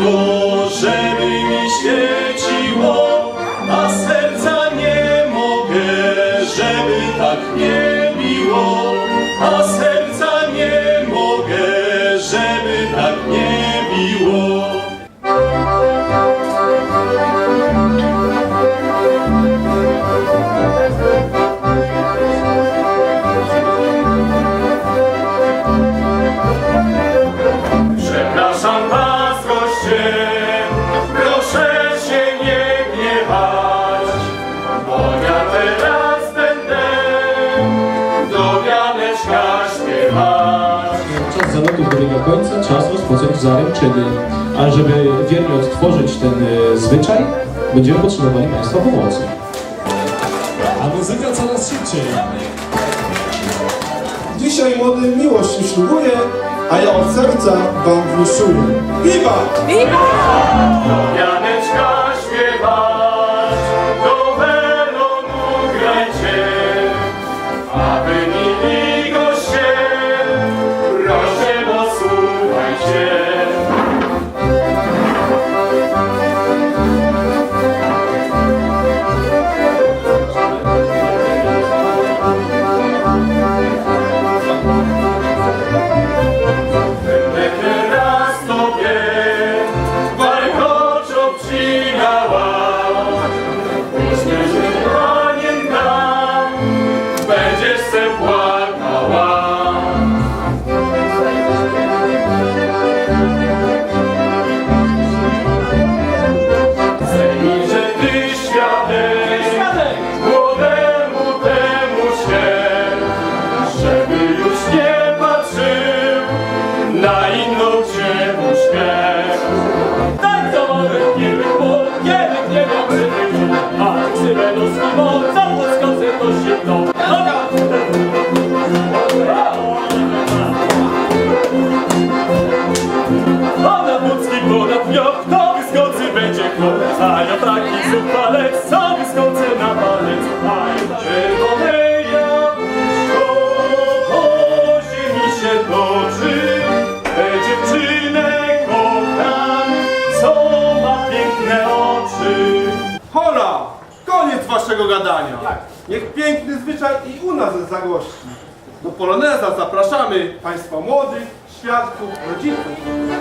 tylko żeby mi świeciło, a serca nie mogę, żeby tak nie biło, a serca Dobiega końca, czas rozpocząć zaręczyny. A żeby wiernie odtworzyć ten e, zwyczaj, będziemy potrzebowali Państwa pomocy. A muzyka coraz szybciej. Dzisiaj młody miłość ślubuje, a ja od serca wam wniszuję. Viva! Do wyskoczy będzie chłop, a ja taki zuchwalec, sam wyskoczę na palec, a ja czerwone jabłuszko, po ziemi się toczy, tę dziewczynę kocham, co ma piękne oczy. Hola! Koniec waszego gadania! Niech piękny zwyczaj i u nas zagości. Do Poloneza zapraszamy Państwa młodych, świadków, rodziców,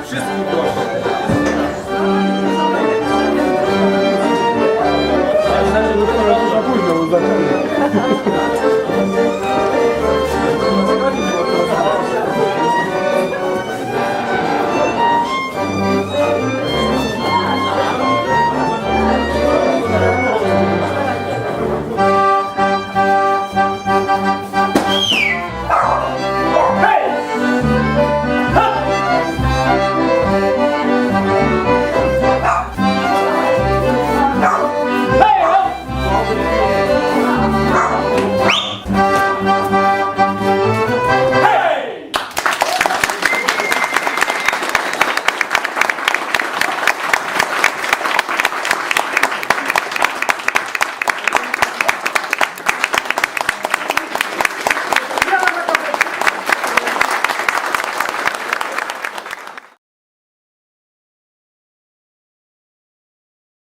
wszystkich gości.